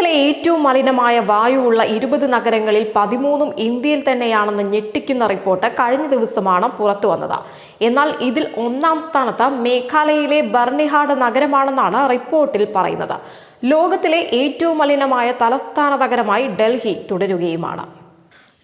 ലോകത്തിലെ ഏറ്റവും മലിനമായ വായുവുള്ള ഇരുപത് നഗരങ്ങളിൽ പതിമൂന്നും ഇന്ത്യയിൽ തന്നെയാണെന്ന് ഞെട്ടിക്കുന്ന റിപ്പോർട്ട് കഴിഞ്ഞ ദിവസമാണ് പുറത്തു വന്നത്. എന്നാൽ ഇതിൽ ഒന്നാം സ്ഥാനത്ത് മേഘാലയയിലെ ബർണിഹാഡ് നഗരമാണെന്നാണ് റിപ്പോർട്ടിൽ പറയുന്നത്. ലോകത്തിലെ ഏറ്റവും മലിനമായ തലസ്ഥാന നഗരമായി ഡൽഹി തുടരുകയുമാണ്.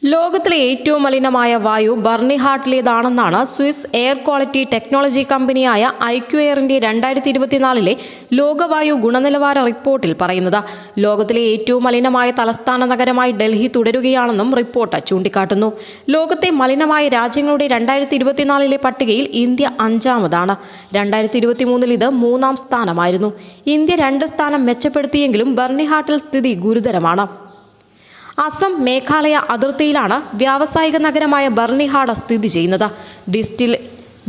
ലോകത്തിലെ ഏറ്റവും മലിനമായ വായു ബർണിഹാട്ടിലേതാണെന്നാണ് സ്വിസ് എയർ ക്വാളിറ്റി ടെക്നോളജി കമ്പനിയായ ഐക്യു എയറിന്റെ രണ്ടായിരത്തി ഇരുപത്തിനാലിലെ ലോകവായു ഗുണനിലവാര റിപ്പോർട്ടിൽ പറയുന്നത്. ലോകത്തിലെ ഏറ്റവും മലിനമായ തലസ്ഥാന നഗരമായി ഡൽഹി തുടരുകയാണെന്നും റിപ്പോർട്ട് ചൂണ്ടിക്കാട്ടുന്നു. ലോകത്തെ മലിനമായ രാജ്യങ്ങളുടെ രണ്ടായിരത്തി ഇരുപത്തിനാലിലെ പട്ടികയിൽ ഇന്ത്യ അഞ്ചാമതാണ്. രണ്ടായിരത്തി ഇരുപത്തിമൂന്നിൽ ഇത് മൂന്നാം സ്ഥാനമായിരുന്നു. ഇന്ത്യ രണ്ട് സ്ഥാനം മെച്ചപ്പെടുത്തിയെങ്കിലും ബർണിഹാട്ടിൽ സ്ഥിതി ഗുരുതരമാണ്. അസം മേഘാലയ അതിർത്തിയിലാണ് വ്യാവസായിക നഗരമായ ബർണിഹാട സ്ഥിതി ചെയ്യുന്നത്. ഡിസ്റ്റിൽ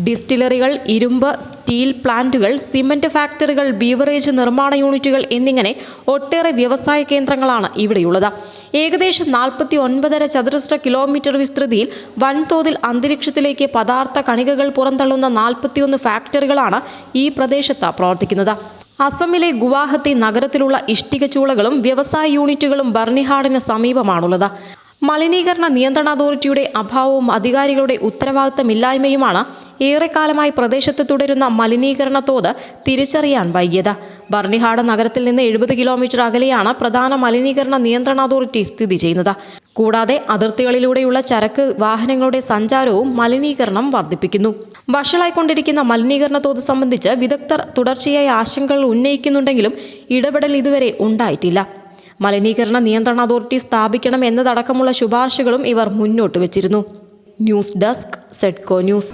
ഡിസ്റ്റിലറികൾ ഇരുമ്പ് സ്റ്റീൽ പ്ലാന്റുകൾ സിമന്റ് ഫാക്ടറികൾ ബീവറേജ് നിർമ്മാണ യൂണിറ്റുകൾ എന്നിങ്ങനെ ഒട്ടേറെ വ്യവസായ കേന്ദ്രങ്ങളാണ് ഇവിടെയുള്ളത്. ഏകദേശം നാൽപ്പത്തി ഒൻപതര ചതുരശ്ര കിലോമീറ്റർ വിസ്തൃതിയിൽ വൻതോതിൽ അന്തരീക്ഷത്തിലേക്ക് പദാർത്ഥ കണികകൾ പുറന്തള്ളുന്ന നാൽപ്പത്തിയൊന്ന് ഫാക്ടറികളാണ് ഈ പ്രദേശത്ത് പ്രവർത്തിക്കുന്നത്. അസമിലെ ഗുവാഹത്തി നഗരത്തിലുള്ള ഇഷ്ടിക ചൂളകളും വ്യവസായ യൂണിറ്റുകളും ബർണിഹാഡിന് സമീപമാണുള്ളത്. മലിനീകരണ നിയന്ത്രണ അതോറിറ്റിയുടെ അഭാവവും അധികാരികളുടെ ഉത്തരവാദിത്തമില്ലായ്മയുമാണ് ഏറെക്കാലമായി പ്രദേശത്ത് തുടരുന്ന മലിനീകരണ തോത് തിരിച്ചറിയാൻ വൈകിയത്. ബർണിഹാട് നഗരത്തിൽ നിന്ന് എഴുപത് കിലോമീറ്റർ അകലെയാണ് പ്രധാന മലിനീകരണ നിയന്ത്രണ അതോറിറ്റി സ്ഥിതി ചെയ്യുന്നത്. കൂടാതെ അതിർത്തികളിലൂടെയുള്ള ചരക്ക് വാഹനങ്ങളുടെ സഞ്ചാരവും മലിനീകരണം വർദ്ധിപ്പിക്കുന്നു. വഷളായിക്കൊണ്ടിരിക്കുന്ന മലിനീകരണ തോത് സംബന്ധിച്ച് വിദഗ്ധർ തുടർച്ചയായ ആശങ്കകൾ ഉന്നയിക്കുന്നുണ്ടെങ്കിലും ഇടപെടൽ ഇതുവരെ ഉണ്ടായിട്ടില്ല. മലിനീകരണ നിയന്ത്രണ അതോറിറ്റി സ്ഥാപിക്കണം എന്നതടക്കമുള്ള ശുപാർശകളും ഇവർ മുന്നോട്ട് വച്ചിരുന്നു. ന്യൂസ് ഡെസ്ക് സെഡ്കോ ന്യൂസ്.